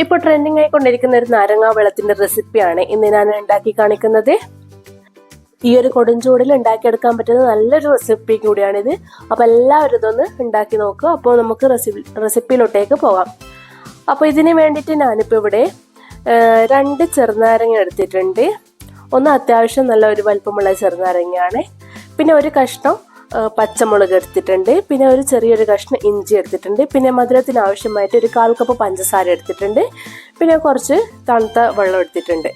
ഇപ്പോൾ ട്രെൻഡിങ് ആയിക്കൊണ്ടിരിക്കുന്ന ഒരു നാരങ്ങാ വെള്ളത്തിന്റെ റെസിപ്പിയാണ് ഇന്ന് ഞാൻ ഉണ്ടാക്കി കാണിക്കുന്നത്. ഈ ഒരു കൊടുംചൂടിൽ ഉണ്ടാക്കിയെടുക്കാൻ പറ്റുന്ന നല്ലൊരു റെസിപ്പി കൂടിയാണിത് അപ്പോൾ എല്ലാവരും ഇതൊന്ന് ഉണ്ടാക്കി നോക്കുക. അപ്പോൾ നമുക്ക് റെസിപ്പി റെസിപ്പിയിലോട്ടേക്ക് പോകാം. അപ്പോൾ ഇതിന് വേണ്ടിയിട്ട് ഞാനിപ്പോൾ ഇവിടെ രണ്ട് ചെറുനാരങ്ങ എടുത്തിട്ടുണ്ട്. ഒന്ന് അത്യാവശ്യം നല്ല ഒരു വലുപ്പമുള്ള ചെറുനാരങ്ങയാണ്. പിന്നെ ഒരു കഷ്ണം പച്ചമുളക് എടുത്തിട്ടുണ്ട്. പിന്നെ ഒരു ചെറിയൊരു കഷ്ണം ഇഞ്ചി എടുത്തിട്ടുണ്ട്. പിന്നെ മധുരത്തിന് ആവശ്യമായിട്ട് ഒരു കാൽ കപ്പ് പഞ്ചസാര എടുത്തിട്ടുണ്ട്. പിന്നെ കുറച്ച് തണുത്ത വെള്ളം എടുത്തിട്ടുണ്ട്.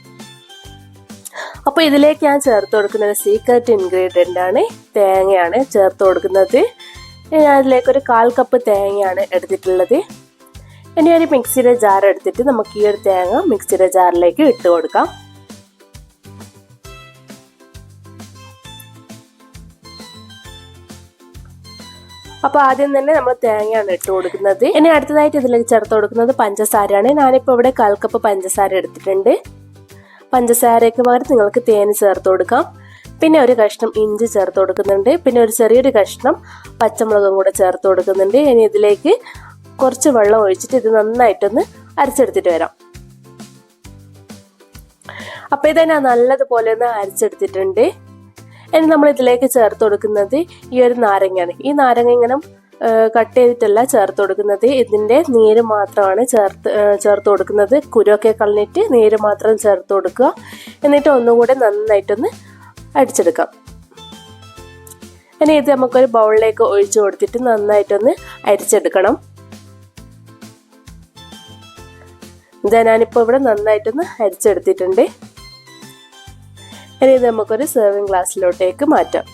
അപ്പോൾ ഇതിലേക്ക് ഞാൻ ചേർത്ത് കൊടുക്കുന്ന ഒരു സീക്രട്ട് ഇൻഗ്രീഡിയന്റ് ആണ്. തേങ്ങയാണ് ചേർത്ത് കൊടുക്കുന്നത്. ഞാൻ അതിലേക്ക് ഒരു കാൽ കപ്പ് തേങ്ങയാണ് എടുത്തിട്ടുള്ളത്. ഇനി ഒരു മിക്സിയുടെ ജാർ എടുത്തിട്ട് നമുക്ക് ഈ ഒരു തേങ്ങ മിക്സിയുടെ ജാറിലേക്ക് ഇട്ട് കൊടുക്കാം. അപ്പോൾ ആദ്യം തന്നെ നമ്മൾ തേങ്ങയാണ് ഇട്ട് കൊടുക്കുന്നത്. ഇനി അടുത്തതായിട്ട് ഇതിലേക്ക് ചേർത്ത് കൊടുക്കുന്നത് പഞ്ചസാരയാണ്. ഞാനിപ്പോൾ ഇവിടെ കൽക്കപ്പ് കപ്പ് പഞ്ചസാര എടുത്തിട്ടുണ്ട്. പഞ്ചസാരയ്ക്ക് പകരം നിങ്ങൾക്ക് തേൻ ചേർത്ത് കൊടുക്കാം. പിന്നെ ഒരു കഷ്ണം ഇഞ്ചി ചേർത്ത് കൊടുക്കുന്നുണ്ട്. പിന്നെ ഒരു ചെറിയൊരു കഷ്ണം പച്ചമുളകും കൂടെ ചേർത്ത് കൊടുക്കുന്നുണ്ട്. ഇനി ഇതിലേക്ക് കുറച്ച് വെള്ളം ഒഴിച്ചിട്ട് ഇത് നന്നായിട്ടൊന്ന് അരച്ചെടുത്തിട്ട് വരാം. അപ്പോൾ ഇത് ഞാൻ നല്ലതുപോലെ ഒന്ന് അരച്ചെടുത്തിട്ടുണ്ട്. ഇനി നമ്മൾ ഇതിലേക്ക് ചേർത്ത് കൊടുക്കുന്നത് ഈ ഒരു നാരങ്ങയാണ്. ഈ നാരങ്ങ ഇങ്ങനെ കട്ട് ചെയ്തിട്ടല്ല ചേർത്ത് കൊടുക്കുന്നത്. ഇതിന്റെ നീര് മാത്രമാണ് ചേർത്ത് ചേർത്ത് കൊടുക്കുന്നത്. കുരുവൊക്കെ കളഞ്ഞിട്ട് നീര് മാത്രം ചേർത്ത് കൊടുക്കുക. എന്നിട്ട് ഒന്നുകൂടെ നന്നായിട്ടൊന്ന് അടിച്ചെടുക്കാം. ഇനി ഇത് നമുക്കൊരു ബൗളിലേക്ക് ഒഴിച്ചു കൊടുത്തിട്ട് നന്നായിട്ടൊന്ന് അരിച്ചെടുക്കണം. ഇതാ ഞാനിപ്പോൾ ഇവിടെ നന്നായിട്ടൊന്ന് അരിച്ചെടുത്തിട്ടുണ്ട്. ഇനി ഇത് നമുക്കൊരു സെർവിങ് ഗ്ലാസ്സിലോട്ടേക്ക് മാറ്റാം.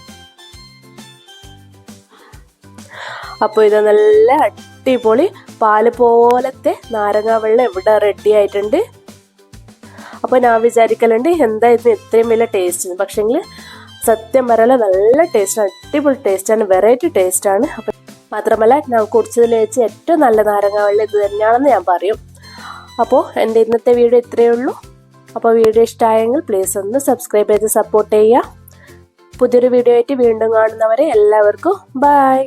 അപ്പോൾ ഇത് നല്ല അടിപൊളി പാൽ പോലത്തെ നാരങ്ങ വെള്ളം ഇവിടെ റെഡി ആയിട്ടുണ്ട്. അപ്പോൾ ഞാൻ വിചാരിക്കലുണ്ട് എന്താ ഇതിന് ഇത്രയും വലിയ ടേസ്റ്റ് പക്ഷേങ്കിൽ സത്യം പറയാൻ നല്ല ടേസ്റ്റാണ് അടിപൊളി ടേസ്റ്റാണ് വെറൈറ്റി ടേസ്റ്റാണ് അപ്പം മാത്രമല്ല ഞാൻ കുടിച്ചതിൽ വെച്ച് ഏറ്റവും നല്ല നാരങ്ങ വെള്ളം ഇത് തന്നെയാണെന്ന് ഞാൻ പറയും. അപ്പോൾ എന്റെ ഇന്നത്തെ വീഡിയോ ഇത്രയേ ഉള്ളൂ. അപ്പോൾ വീഡിയോ ഇഷ്ടമായെങ്കിൽ പ്ലീസ് ഒന്ന് സബ്സ്ക്രൈബ് ചെയ്ത് സപ്പോർട്ട് ചെയ്യുക. പുതിയൊരു വീഡിയോ ആയിട്ട് വീണ്ടും കാണുന്നവരെ എല്ലാവർക്കും ബൈ